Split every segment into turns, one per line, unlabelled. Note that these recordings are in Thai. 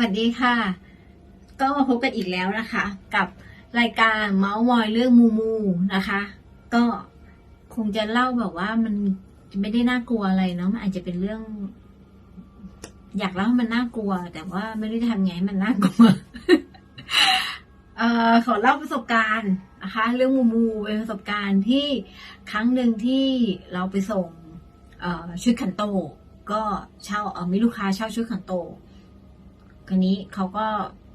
วัสดีค่ะ ก็มาพบกันอีกแล้วนะคะ กับรายการเมาส์มอยเรื่องมูมูนะคะ ก็คงจะเล่าแบบว่ามันไม่ได้น่ากลัวอะไรเนาะมันอาจจะเป็นเรื่อง อยากเล่าให้มันน่ากลัว แต่ว่าไม่รู้จะทำไงให้มันน่ากลัวเอ่อขอเล่าประสบการณ์นะคะ เรื่องมูมูเป็นประสบการณ์ที่ครั้งหนึ่งที่เราไปส่งชุดขันโต ก็เช่าเออมีลูกค้าเช่าชุดขันโต คราวนี้เขาก็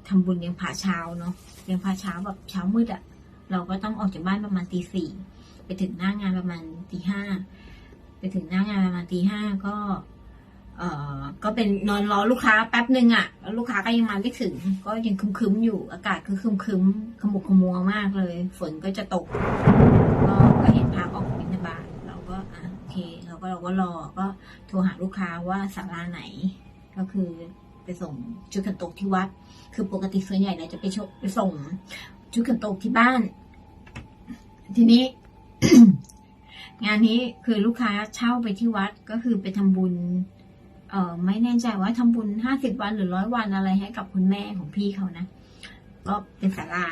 ทำบุญเลี้ยงพระเช้าเนาะเลี้ยงพระเช้าแบบเช้ามืดอะเราก็ต้องออกจากบ้านประมาณตีสี่ไปถึงหน้างานประมาณตีห้าไปถึงหน้างานประมาณตีห้าก็ เอ่อก็เป็นนอนรอลูกค้าแป๊บหนึ่งอะแล้วลูกค้าก็ยังมาไม่ถึง ก็ยังคึมๆอยู่อากาศคือคึมๆขมุกขมัวมากเลย ฝนก็จะตกก็ก็เห็นพระออกบิณฑบาตเราก็อะโอเคเราก็เราก็รอก็โทรหาลูกค้าว่าศาลาไหน ก็คือ ไปส่งชุดขันโตกที่วัด คือปกติส่วนใหญ่เราจะไปชไปส่งชุดขันโตกที่บ้าน ทีนี้ งานนี้คือลูกค้าเช่าไปที่วัดก็คือไปทำบุญ เออไม่แน่ใจว่าทำบุญห้าสิบวันหรือร้อยวันอะไรให้กับคุณแม่ของพี่เขานะก็เป็นศาลา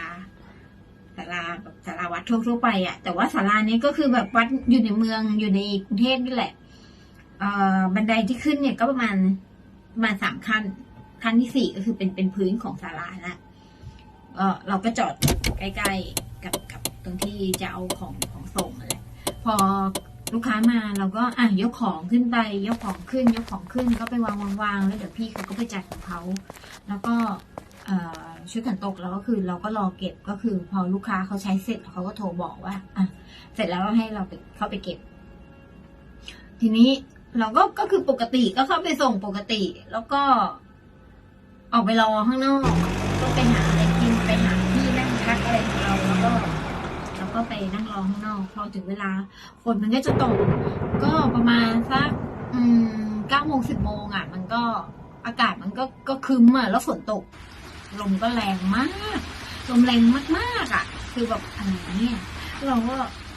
ศาลาแบบศาลาวัดทั่วๆไปอะ่ะ แต่ว่าศาลานี้ก็คือแบบวัดอยู่ในเมืองอยู่ในกรุงเทพนี่แหละเออบันไดที่ขึ้นเนี่ยก็ประมาณ มาสามขั้น ขั้นที่สี่ก็คือเป็นเป็นพื้นของศาลาละก็เราก็จอดใกล้ๆกับกับตรงที่จะเอาของของส่งนั่นแหละพอลูกค้ามาเราก็อะยกของขึ้นไป ยกของขึ้น ยกของขึ้นก็ไปวางวางวางแล้วเดี๋ยวพี่เขาก็ไปจัดของเขาแล้วก็เออชุดขันตกเราก็คือเราก็รอเก็บก็คือ พอลูกค้าเขาใช้เสร็จเขาก็โทรบอกว่า อะ เสร็จแล้วให้เราไปเข้าไปเก็บ ทีนี้ เราก็ก็คือปกติก็เข้าไปส่งปกติ แล้วก็ ออกไปรอข้างนอก ก็ไปหาอะไรกินไปหาที่นั่งพักอะไรของเราแล้วก็เราก็ไปนั่งรอข้างนอก พอถึงเวลาฝนมันก็จะตก ก็ประมาณสักอืมเก้าโมงสิบโมงอะ มันก็อากาศมันก็ก็คึมอะแล้วฝนตก ลมก็แรงมาก ลมแรงมากๆอะ คือแบบอะไรเนี่ย เราก็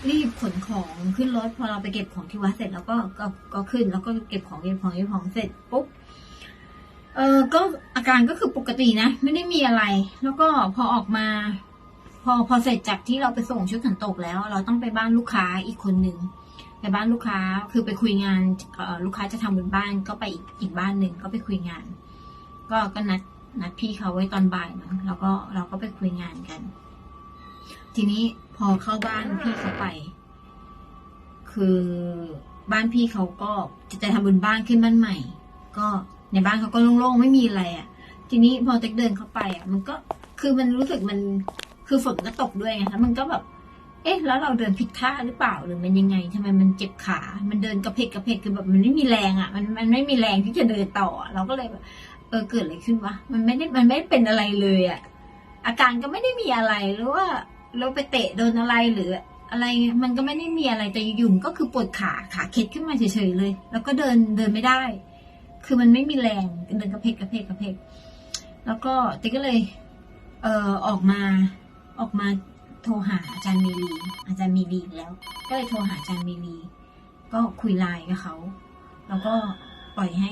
รีบขนของขึ้นรถพอเราไปเก็บของที่วัดเสร็จแล้วก็ก็ก็ขึ้น แล้วก็เก็บของเก็บของเก็บของเสร็จปุ๊บเออก็อาการก็คือปกตินะ ไม่ได้มีอะไร แล้วก็พอออกมา พอพอเสร็จจากที่เราไปส่งชุดขันตกแล้ว เราต้องไปบ้านลูกค้าอีกคนหนึ่งไปบ้านลูกค้าคือไปคุยงานลูกค้าจะทำบนบ้านก็ไปอีกอีกบ้านหนึ่งก็ไปคุยงาน ก็ก็นัดนัดพี่เขาไว้ตอนบ่ายมั้งแล้วก็เราก็ไปคุยงานกัน ทีนี้ พอเข้าบ้านพี่เขาไป คือบ้านพี่เขาก็จะจะทำบุญบ้านขึ้นบ้านใหม่ ก็ในบ้านเขาก็โล่งๆไม่มีอะไรอะ่ะ ทีนี้พอเต็กเดินเข้าไปอะ่ะ มันก็คือมันรู้สึกมันคือฝนก็ตกด้วยไงแล้วมันก็แบบ เอ๊ะ แล้วเราเดินผิดท่าหรือเปล่าหรือมันยังไงทำไมมันเจ็บขา มันเดินกระเพกกระเพกคือแบบมันไม่มีแรงอะ่ะ มันมันไม่มีแรงที่จะเดินต่อ เราก็เลยแบบเออเกิดอะไรขึ้นวะมันไม่ได้มันไม่ได้เป็นอะไรเลยอะ่ะอาการก็ไม่ได้มีอะไรหรือว่า เราไปเตะโดนอะไรหรืออะไรมันก็ไม่ได้มีอะไรแต่ยู่ๆก็คือปวดขาขาเคล็ดขึ้นมาเฉยๆเลย แล้วก็เดินเดินไม่ได้ คือมันไม่มีแรงเดินกระเพกกระเพกกระเพกแล้วก็ติ๊กก็เลยเอ่อออกมาออกมาโทรหาอาจารย์มีลีอาจารย์มีลีอีกแล้ว ก็เลยโทรหาอาจารย์มีลีก็คุยไลน์กับเขาแล้วก็ปล่อยให้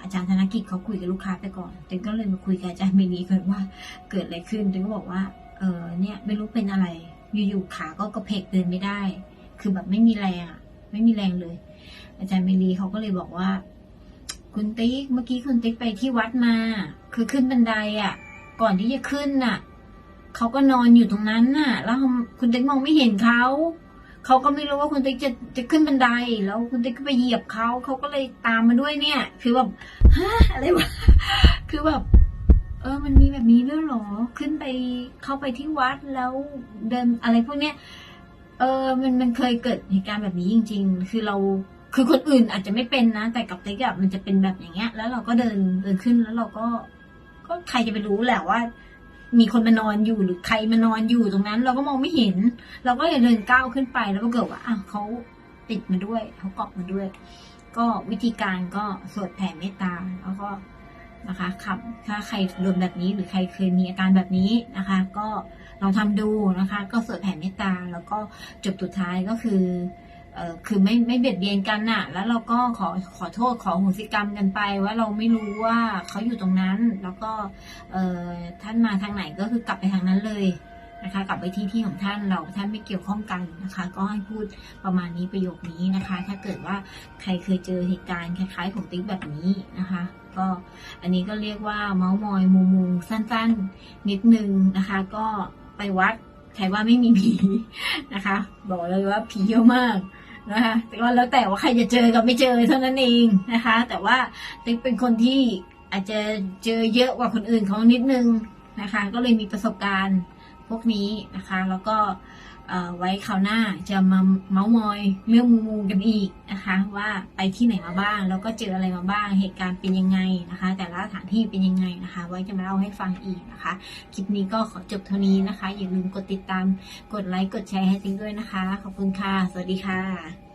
อาจารย์ธนกิจเขาคุยกับลูกค้าไปก่อนติ๊กก็เลยมาคุยกับอาจารย์มีลีก่อนว่าเกิดอะไรขึ้นติ๊กก็บอกว่า เออเนี่ยไม่รู้เป็นอะไร อยู่ๆขาก็กระเพกเดินไม่ได้ คือแบบไม่มีแรงอะไม่มีแรงเลย อาจารย์เมลีเขาก็เลยบอกว่า คุณติ๊กเมื่อกี้คุณติ๊กไปที่วัดมา คือขึ้นบันไดอะก่อนที่จะขึ้นน่ะเขาก็นอนอยู่ตรงนั้นน่ะ แล้วคุณติ๊กมองไม่เห็นเขาเขาก็ไม่รู้ว่าคุณติ๊กจะจะขึ้นบันได แล้วคุณติ๊กก็ไปเหยียบเขาเขาก็เลยตามมาด้วยเนี่ย คือแบบฮะอะไรวะคือแบบ เออ มันมีแบบนี้ด้วยเหรอ ขึ้นไปเข้าไปที่วัดแล้วเดินอะไรพวกเนี้ย เออ มันมันเคยเกิดเหตุการณ์แบบนี้จริง ๆ คือเราคือคนอื่นอาจจะไม่เป็นนะ แต่กับติ๊กอะมันจะเป็นแบบอย่างเงี้ย แล้วเราก็เดินเดินขึ้นแล้วเราก็ ก็ใครจะไปรู้แหละว่า มีคนมานอนอยู่หรือใครมานอนอยู่ตรงนั้น เราก็มองไม่เห็น เราก็เลยเดินก้าวขึ้นไปแล้วก็เกิดว่าอะเขาติดมาด้วยเขาเกาะมาด้วย ก็วิธีการก็สวดแผ่เมตตาแล้วก็ นะคะขับถ้าใครโดนแบบนี้หรือใครเคยมีอาการแบบนี้นะคะ ก็ลองทำดูนะคะ ก็สวดแผ่เมตตาแล้วก็จบสุดท้ายก็คือเออคือไม่ไม่เบียดเบียนกันน่ะ แล้วเราก็ขอขอโทษขอโหสิกรรมกันไปว่าเราไม่รู้ว่าเขาอยู่ตรงนั้น แล้วก็เออท่านมาทางไหนก็คือกลับไปทางนั้นเลยนะคะกลับไปที่ที่ของท่านเราท่านไม่เกี่ยวข้องกันนะคะ ก็ให้พูดประมาณนี้ประโยคนี้นะคะ ถ้าเกิดว่าใครเคยเจอเหตุการณ์คล้ายๆของติ๊กแบบนี้นะคะ ก็อันนี้ก็เรียกว่าเมาส์มอยมูมูสั้นๆ นิดนึงนะคะ ก็ไปวัดใครว่าไม่มีผีนะคะ บอกเลยว่าผีเยอะมากนะคะแต่ว่าแล้วแต่ว่าใครจะเจอกับไม่เจอเท่านั้นเองนะคะ แต่ว่าติ๊กเป็นคนที่อาจจะเจอเยอะกว่าคนอื่นเขานิดนึงนะคะ ก็เลยมีประสบการณ์ พวกนี้นะคะ แล้วก็ไว้คราวหน้าจะมาเมาส์มอยเรื่องมูมูกันอีกนะคะ ว่าไปที่ไหนมาบ้าง แล้วก็เจออะไรมาบ้างเหตุการณ์เป็นยังไงนะคะ แต่ละสถานที่เป็นยังไงนะคะ ไว้จะมาเล่าให้ฟังอีกนะคะคลิปนี้ก็ขอจบเท่านี้นะคะ อย่าลืมกดติดตามกดไลค์กดแชร์ให้ติ๊กด้วยนะคะ ขอบคุณค่ะ สวัสดีค่ะ